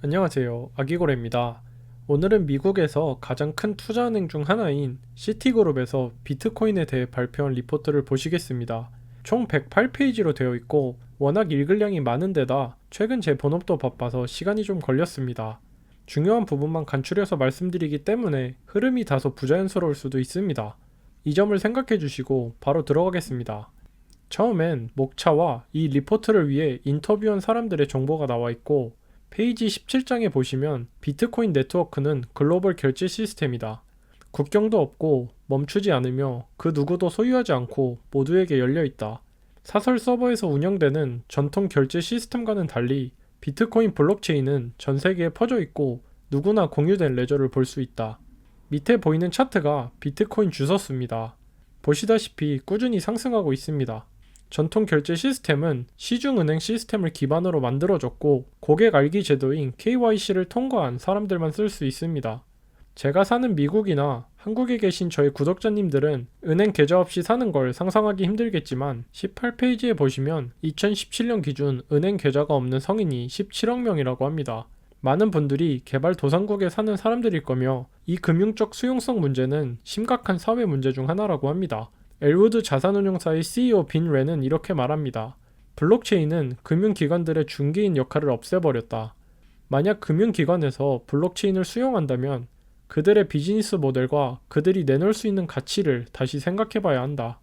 안녕하세요. 아기고래입니다. 오늘은 미국에서 가장 큰 투자은행 중 하나인 시티그룹에서 비트코인에 대해 발표한 리포트를 보시겠습니다. 총 108페이지로 되어 있고 워낙 읽을량이 많은 데다 최근 제 본업도 바빠서 시간이 좀 걸렸습니다. 중요한 부분만 간추려서 말씀드리기 때문에 흐름이 다소 부자연스러울 수도 있습니다. 이 점을 생각해 주시고 바로 들어가겠습니다. 처음엔 목차와 이 리포트를 위해 인터뷰한 사람들의 정보가 나와 있고 페이지 17장에 보시면 비트코인 네트워크는 글로벌 결제 시스템이다. 국경도 없고 멈추지 않으며 그 누구도 소유하지 않고 모두에게 열려 있다. 사설 서버에서 운영되는 전통 결제 시스템과는 달리 비트코인 블록체인은 전 세계에 퍼져 있고 누구나 공유된 레저를 볼 수 있다. 밑에 보이는 차트가 비트코인 주소수입니다. 보시다시피 꾸준히 상승하고 있습니다. 전통 결제 시스템은 시중은행 시스템을 기반으로 만들어졌고 고객 알기 제도인 KYC를 통과한 사람들만 쓸 수 있습니다. 제가 사는 미국이나 한국에 계신 저희 구독자님들은 은행 계좌 없이 사는 걸 상상하기 힘들겠지만 18페이지에 보시면 2017년 기준 은행 계좌가 없는 성인이 17억 명이라고 합니다. 많은 분들이 개발 도상국에 사는 사람들일 거며 이 금융적 수용성 문제는 심각한 사회 문제 중 하나라고 합니다. 엘우드 자산운용사의 CEO 빈 렌은 이렇게 말합니다. 블록체인은 금융기관들의 중개인 역할을 없애버렸다. 만약 금융기관에서 블록체인을 수용한다면 그들의 비즈니스 모델과 그들이 내놓을 수 있는 가치를 다시 생각해 봐야 한다.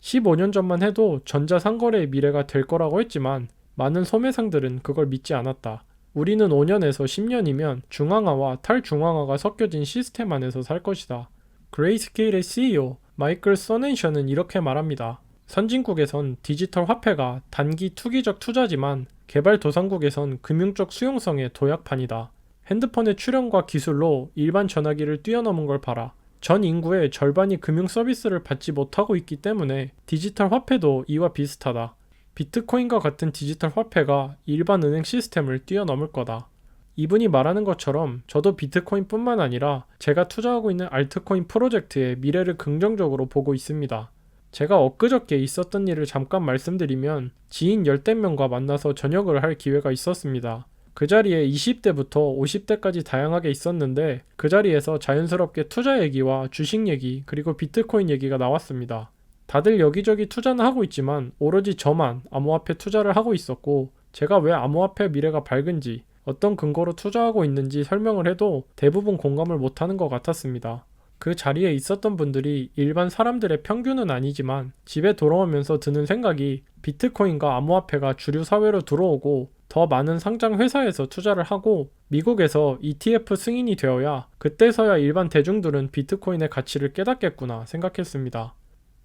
15년 전만 해도 전자상거래의 미래가 될 거라고 했지만 많은 소매상들은 그걸 믿지 않았다. 우리는 5년에서 10년이면 중앙화와 탈중앙화가 섞여진 시스템 안에서 살 것이다. 그레이스케일의 CEO 마이클 써넨셔는 이렇게 말합니다. 선진국에선 디지털 화폐가 단기 투기적 투자지만 개발도상국에선 금융적 수용성의 도약판이다. 핸드폰의 출현과 기술로 일반 전화기를 뛰어넘은 걸 봐라. 전 인구의 절반이 금융 서비스를 받지 못하고 있기 때문에 디지털 화폐도 이와 비슷하다. 비트코인과 같은 디지털 화폐가 일반 은행 시스템을 뛰어넘을 거다. 이분이 말하는 것처럼 저도 비트코인뿐만 아니라 제가 투자하고 있는 알트코인 프로젝트의 미래를 긍정적으로 보고 있습니다. 제가 엊그저께 있었던 일을 잠깐 말씀드리면 지인 열댓 명과 만나서 저녁을 할 기회가 있었습니다. 그 자리에 20대부터 50대까지 다양하게 있었는데 그 자리에서 자연스럽게 투자 얘기와 주식 얘기 그리고 비트코인 얘기가 나왔습니다. 다들 여기저기 투자는 하고 있지만 오로지 저만 암호화폐 투자를 하고 있었고 제가 왜 암호화폐 미래가 밝은지 어떤 근거로 투자하고 있는지 설명을 해도 대부분 공감을 못하는 것 같았습니다. 그 자리에 있었던 분들이 일반 사람들의 평균은 아니지만 집에 돌아오면서 드는 생각이 비트코인과 암호화폐가 주류 사회로 들어오고 더 많은 상장 회사에서 투자를 하고 미국에서 ETF 승인이 되어야 그때서야 일반 대중들은 비트코인의 가치를 깨닫겠구나 생각했습니다.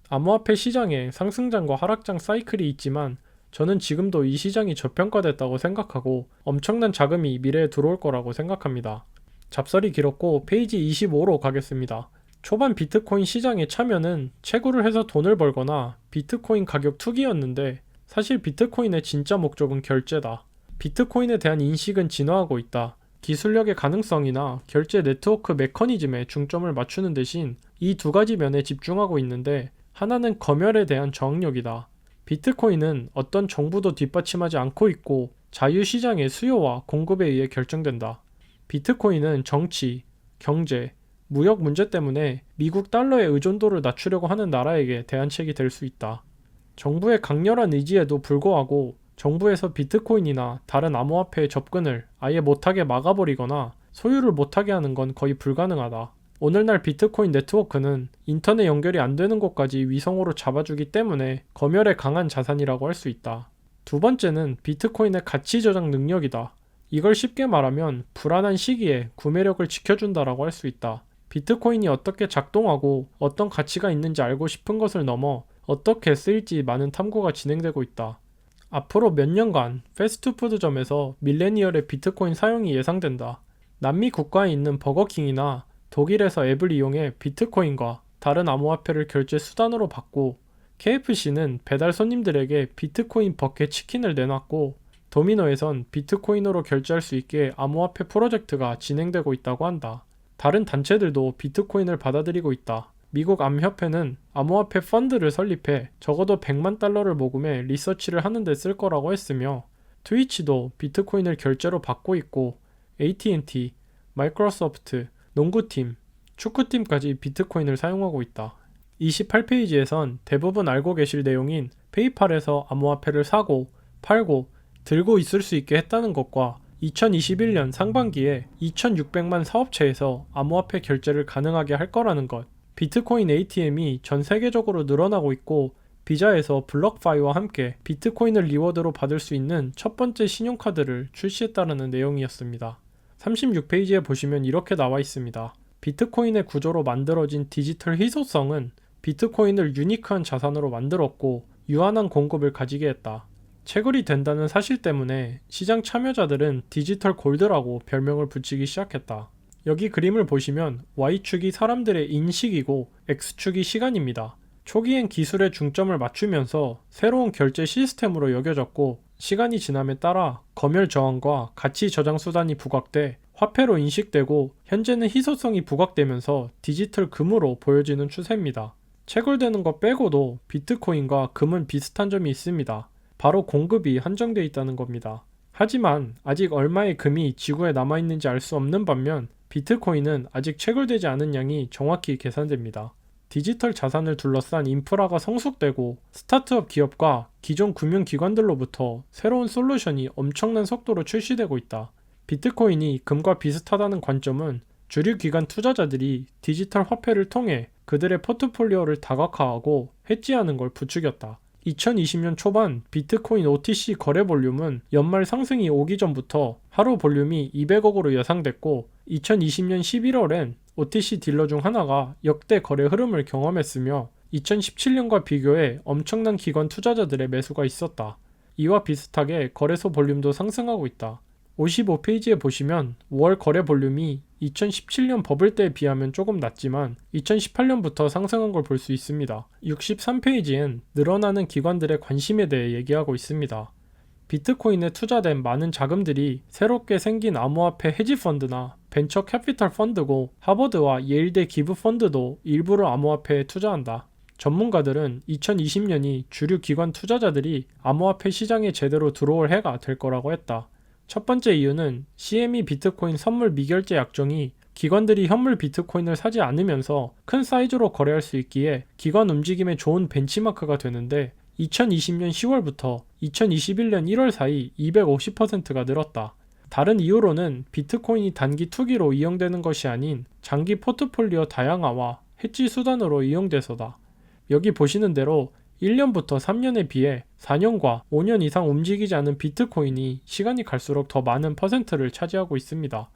암호화폐 시장에 상승장과 하락장 사이클이 있지만 저는 지금도 이 시장이 저평가됐다고 생각하고 엄청난 자금이 미래에 들어올 거라고 생각합니다. 잡설이 길었고 페이지 25로 가겠습니다. 초반 비트코인 시장에 참여는 채굴을 해서 돈을 벌거나 비트코인 가격 투기였는데 사실 비트코인의 진짜 목적은 결제다. 비트코인에 대한 인식은 진화하고 있다. 기술력의 가능성이나 결제 네트워크 메커니즘에 중점을 맞추는 대신 이 두 가지 면에 집중하고 있는데 하나는 검열에 대한 저항력이다. 비트코인은 어떤 정부도 뒷받침하지 않고 있고 자유시장의 수요와 공급에 의해 결정된다. 비트코인은 정치, 경제, 무역 문제 때문에 미국 달러의 의존도를 낮추려고 하는 나라에게 대안책이 될 수 있다. 정부의 강렬한 의지에도 불구하고 정부에서 비트코인이나 다른 암호화폐의 접근을 아예 못하게 막아버리거나 소유를 못하게 하는 건 거의 불가능하다. 오늘날 비트코인 네트워크는 인터넷 연결이 안 되는 곳까지 위성으로 잡아주기 때문에 검열에 강한 자산이라고 할 수 있다. 두 번째는 비트코인의 가치 저장 능력이다. 이걸 쉽게 말하면 불안한 시기에 구매력을 지켜준다라고 할 수 있다. 비트코인이 어떻게 작동하고 어떤 가치가 있는지 알고 싶은 것을 넘어 어떻게 쓰일지 많은 탐구가 진행되고 있다. 앞으로 몇 년간 패스트푸드점에서 밀레니얼의 비트코인 사용이 예상된다. 남미 국가에 있는 버거킹이나 독일에서 앱을 이용해 비트코인과 다른 암호화폐를 결제 수단으로 받고 KFC는 배달 손님들에게 비트코인 버켓 치킨을 내놨고 도미노에선 비트코인으로 결제할 수 있게 암호화폐 프로젝트가 진행되고 있다고 한다. 다른 단체들도 비트코인을 받아들이고 있다. 미국 암협회는 암호화폐 펀드를 설립해 적어도 100만 달러를 모금해 리서치를 하는 데 쓸 거라고 했으며 트위치도 비트코인을 결제로 받고 있고 AT&T, 마이크로소프트, 농구팀, 축구팀까지 비트코인을 사용하고 있다. 28페이지에선 대부분 알고 계실 내용인 페이팔에서 암호화폐를 사고, 팔고, 들고 있을 수 있게 했다는 것과 2021년 상반기에 2,600만 사업체에서 암호화폐 결제를 가능하게 할 거라는 것, 비트코인 ATM이 전 세계적으로 늘어나고 있고 비자에서 블럭파이와 함께 비트코인을 리워드로 받을 수 있는 첫 번째 신용카드를 출시했다는 내용이었습니다. 36페이지에 보시면 이렇게 나와 있습니다. 비트코인의 구조로 만들어진 디지털 희소성은 비트코인을 유니크한 자산으로 만들었고 유한한 공급을 가지게 했다. 채굴이 된다는 사실 때문에 시장 참여자들은 디지털 골드라고 별명을 붙이기 시작했다. 여기 그림을 보시면 Y축이 사람들의 인식이고 X축이 시간입니다. 초기엔 기술의 중점을 맞추면서 새로운 결제 시스템으로 여겨졌고 시간이 지남에 따라 검열 저항과 가치 저장 수단이 부각돼 화폐로 인식되고 현재는 희소성이 부각되면서 디지털 금으로 보여지는 추세입니다. 채굴되는 것 빼고도 비트코인과 금은 비슷한 점이 있습니다. 바로 공급이 한정되어 있다는 겁니다. 하지만 아직 얼마의 금이 지구에 남아있는지 알 수 없는 반면 비트코인은 아직 채굴되지 않은 양이 정확히 계산됩니다. 디지털 자산을 둘러싼 인프라가 성숙되고 스타트업 기업과 기존 금융기관들로부터 새로운 솔루션이 엄청난 속도로 출시되고 있다. 비트코인이 금과 비슷하다는 관점은 주류 기관 투자자들이 디지털 화폐를 통해 그들의 포트폴리오를 다각화하고 해지하는 걸 부추겼다. 2020년 초반 비트코인 OTC 거래 볼륨은 연말 상승이 오기 전부터 하루 볼륨이 200억으로 예상됐고 2020년 11월엔 OTC 딜러 중 하나가 역대 거래 흐름을 경험했으며 2017년과 비교해 엄청난 기관 투자자들의 매수가 있었다. 이와 비슷하게 거래소 볼륨도 상승하고 있다. 55페이지에 보시면 5월 거래 볼륨이 2017년 버블 때에 비하면 조금 낮지만 2018년부터 상승한 걸 볼 수 있습니다. 63페이지엔 늘어나는 기관들의 관심에 대해 얘기하고 있습니다. 비트코인에 투자된 많은 자금들이 새롭게 생긴 암호화폐 헤지 펀드나 벤처 캐피털 펀드고 하버드와 예일대 기부 펀드도 일부러 암호화폐에 투자한다. 전문가들은 2020년이 주류 기관 투자자들이 암호화폐 시장에 제대로 들어올 해가 될 거라고 했다. 첫 번째 이유는 CME 비트코인 선물 미결제 약정이 기관들이 현물 비트코인을 사지 않으면서 큰 사이즈로 거래할 수 있기에 기관 움직임에 좋은 벤치마크가 되는데 2020년 10월부터 2021년 1월 사이 250%가 늘었다. 다른 이유로는 비트코인이 단기 투기로 이용되는 것이 아닌 장기 포트폴리오 다양화와 해지 수단으로 이용돼서다. 여기 보시는 대로 1년부터 3년에 비해 4년과 5년 이상 움직이지 않은 비트코인이 시간이 갈수록 더 많은 퍼센트를 차지하고 있습니다.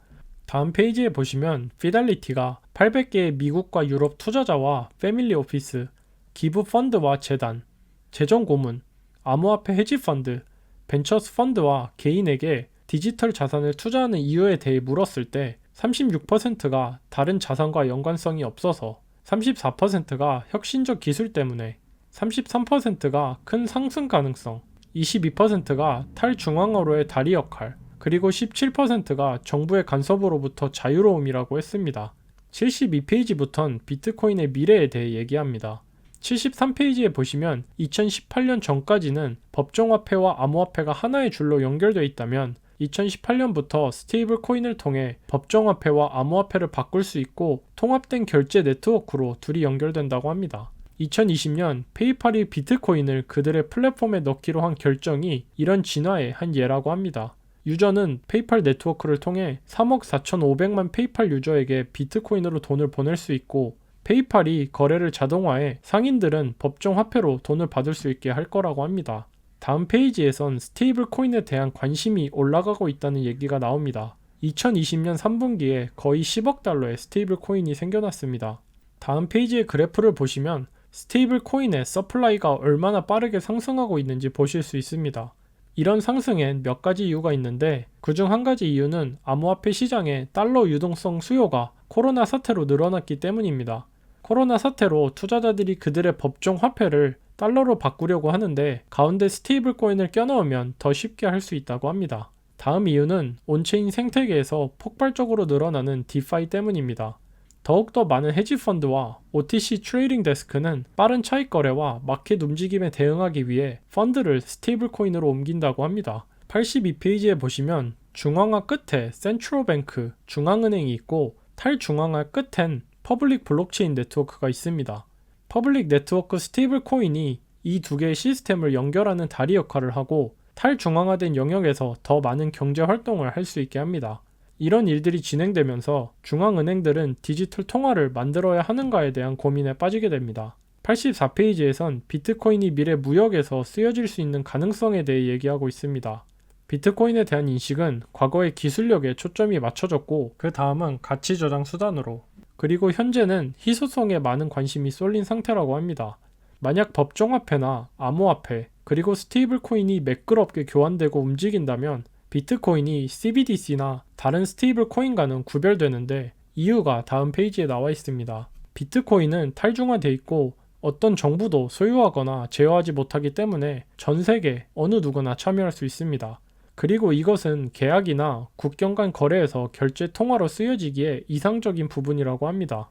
다음 페이지에 보시면 피달리티가 800개의 미국과 유럽 투자자와 패밀리 오피스, 기부 펀드와 재단, 재정 고문, 암호화폐 헤지 펀드, 벤처스 펀드와 개인에게 디지털 자산을 투자하는 이유에 대해 물었을 때 36%가 다른 자산과 연관성이 없어서 34%가 혁신적 기술 때문에 33%가 큰 상승 가능성, 22%가 탈중앙어로의 다리 역할, 그리고 17%가 정부의 간섭으로부터 자유로움이라고 했습니다. 72페이지부턴 비트코인의 미래에 대해 얘기합니다. 73페이지에 보시면 2018년 전까지는 법정화폐와 암호화폐가 하나의 줄로 연결되어 있다면 2018년부터 스테이블 코인을 통해 법정화폐와 암호화폐를 바꿀 수 있고 통합된 결제 네트워크로 둘이 연결된다고 합니다. 2020년 페이팔이 비트코인을 그들의 플랫폼에 넣기로 한 결정이 이런 진화의 한 예라고 합니다. 유저는 페이팔 네트워크를 통해 3억 4,500만 페이팔 유저에게 비트코인으로 돈을 보낼 수 있고 페이팔이 거래를 자동화해 상인들은 법정 화폐로 돈을 받을 수 있게 할 거라고 합니다. 다음 페이지에선 스테이블 코인에 대한 관심이 올라가고 있다는 얘기가 나옵니다. 2020년 3분기에 거의 10억 달러의 스테이블 코인이 생겨났습니다. 다음 페이지의 그래프를 보시면 스테이블 코인의 서플라이가 얼마나 빠르게 상승하고 있는지 보실 수 있습니다. 이런 상승엔 몇 가지 이유가 있는데 그중 한 가지 이유는 암호화폐 시장의 달러 유동성 수요가 코로나 사태로 늘어났기 때문입니다. 코로나 사태로 투자자들이 그들의 법정 화폐를 달러로 바꾸려고 하는데 가운데 스테이블 코인을 껴넣으면 더 쉽게 할 수 있다고 합니다. 다음 이유는 온체인 생태계에서 폭발적으로 늘어나는 디파이 때문입니다. 더욱더 많은 헤지 펀드와 OTC 트레이딩 데스크는 빠른 차익 거래와 마켓 움직임에 대응하기 위해 펀드를 스테이블 코인으로 옮긴다고 합니다. 82페이지에 보시면 중앙화 끝에 센트럴뱅크 중앙은행이 있고 탈중앙화 끝엔 퍼블릭 블록체인 네트워크가 있습니다. 퍼블릭 네트워크 스테이블 코인이 이 두 개의 시스템을 연결하는 다리 역할을 하고 탈중앙화된 영역에서 더 많은 경제 활동을 할 수 있게 합니다. 이런 일들이 진행되면서 중앙은행들은 디지털 통화를 만들어야 하는가에 대한 고민에 빠지게 됩니다. 84페이지에선 비트코인이 미래 무역에서 쓰여질 수 있는 가능성에 대해 얘기하고 있습니다. 비트코인에 대한 인식은 과거의 기술력에 초점이 맞춰졌고 그 다음은 가치 저장 수단으로 그리고 현재는 희소성에 많은 관심이 쏠린 상태라고 합니다. 만약 법정화폐나 암호화폐 그리고 스테이블 코인이 매끄럽게 교환되고 움직인다면 비트코인이 CBDC나 다른 스테이블 코인과는 구별되는데 이유가 다음 페이지에 나와 있습니다. 비트코인은 탈중화돼 있고 어떤 정부도 소유하거나 제어하지 못하기 때문에 전 세계 어느 누구나 참여할 수 있습니다. 그리고 이것은 계약이나 국경 간 거래에서 결제 통화로 쓰여지기에 이상적인 부분이라고 합니다.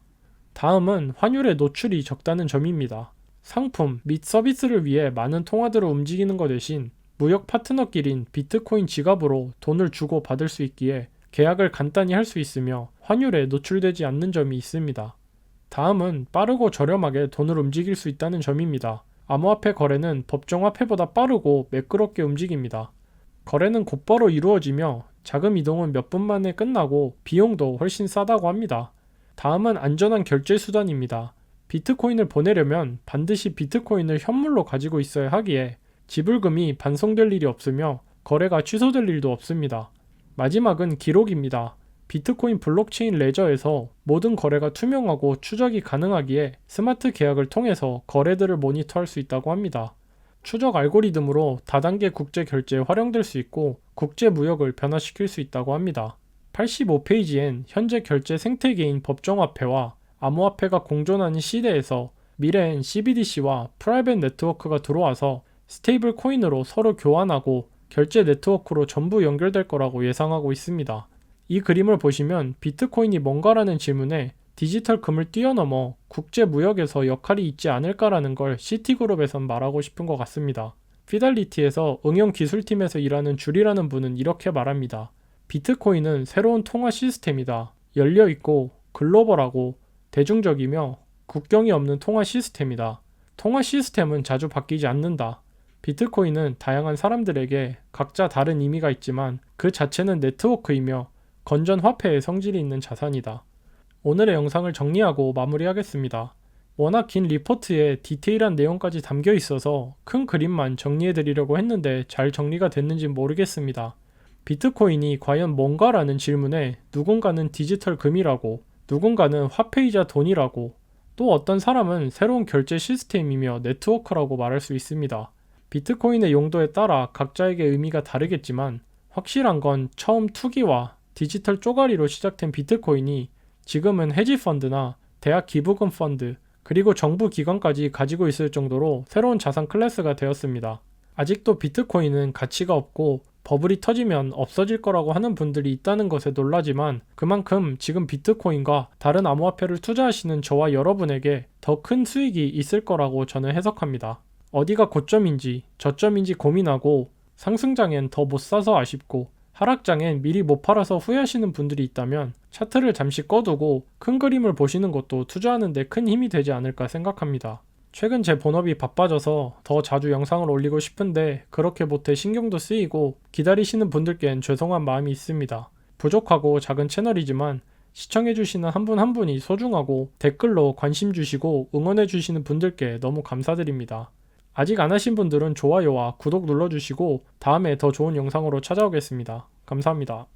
다음은 환율의 노출이 적다는 점입니다. 상품 및 서비스를 위해 많은 통화들을 움직이는 것 대신 무역 파트너끼린 비트코인 지갑으로 돈을 주고 받을 수 있기에 계약을 간단히 할 수 있으며 환율에 노출되지 않는 점이 있습니다. 다음은 빠르고 저렴하게 돈을 움직일 수 있다는 점입니다. 암호화폐 거래는 법정화폐보다 빠르고 매끄럽게 움직입니다. 거래는 곧바로 이루어지며 자금 이동은 몇 분 만에 끝나고 비용도 훨씬 싸다고 합니다. 다음은 안전한 결제 수단입니다. 비트코인을 보내려면 반드시 비트코인을 현물로 가지고 있어야 하기에 지불금이 반송될 일이 없으며 거래가 취소될 일도 없습니다. 마지막은 기록입니다. 비트코인 블록체인 레저에서 모든 거래가 투명하고 추적이 가능하기에 스마트 계약을 통해서 거래들을 모니터할 수 있다고 합니다. 추적 알고리즘으로 다단계 국제 결제에 활용될 수 있고 국제 무역을 변화시킬 수 있다고 합니다. 85페이지엔 현재 결제 생태계인 법정화폐와 암호화폐가 공존하는 시대에서 미래엔 CBDC와 프라이빗 네트워크가 들어와서 스테이블 코인으로 서로 교환하고 결제 네트워크로 전부 연결될 거라고 예상하고 있습니다. 이 그림을 보시면 비트코인이 뭔가라는 질문에 디지털 금을 뛰어넘어 국제 무역에서 역할이 있지 않을까라는 걸 시티그룹에선 말하고 싶은 것 같습니다. 피달리티에서 응용 기술팀에서 일하는 줄이라는 분은 이렇게 말합니다. 비트코인은 새로운 통화 시스템이다. 열려 있고 글로벌하고 대중적이며 국경이 없는 통화 시스템이다. 통화 시스템은 자주 바뀌지 않는다. 비트코인은 다양한 사람들에게 각자 다른 의미가 있지만 그 자체는 네트워크이며 건전 화폐의 성질이 있는 자산이다. 오늘의 영상을 정리하고 마무리하겠습니다. 워낙 긴 리포트에 디테일한 내용까지 담겨 있어서 큰 그림만 정리해 드리려고 했는데 잘 정리가 됐는지 모르겠습니다. 비트코인이 과연 뭔가라는 질문에 누군가는 디지털 금이라고, 누군가는 화폐이자 돈이라고, 또 어떤 사람은 새로운 결제 시스템이며 네트워크라고 말할 수 있습니다. 비트코인의 용도에 따라 각자에게 의미가 다르겠지만 확실한 건 처음 투기와 디지털 쪼가리로 시작된 비트코인이 지금은 헤지펀드나 대학 기부금 펀드 그리고 정부 기관까지 가지고 있을 정도로 새로운 자산 클래스가 되었습니다. 아직도 비트코인은 가치가 없고 버블이 터지면 없어질 거라고 하는 분들이 있다는 것에 놀라지만 그만큼 지금 비트코인과 다른 암호화폐를 투자하시는 저와 여러분에게 더 큰 수익이 있을 거라고 저는 해석합니다. 어디가 고점인지 저점인지 고민하고 상승장엔 더 못 사서 아쉽고 하락장엔 미리 못 팔아서 후회하시는 분들이 있다면 차트를 잠시 꺼두고 큰 그림을 보시는 것도 투자하는데 큰 힘이 되지 않을까 생각합니다. 최근 제 본업이 바빠져서 더 자주 영상을 올리고 싶은데 그렇게 못해 신경도 쓰이고 기다리시는 분들께는 죄송한 마음이 있습니다. 부족하고 작은 채널이지만 시청해주시는 한 분한 분이 소중하고 댓글로 관심 주시고 응원해주시는 분들께 너무 감사드립니다. 아직 안 하신 분들은 좋아요와 구독 눌러주시고 다음에 더 좋은 영상으로 찾아오겠습니다. 감사합니다.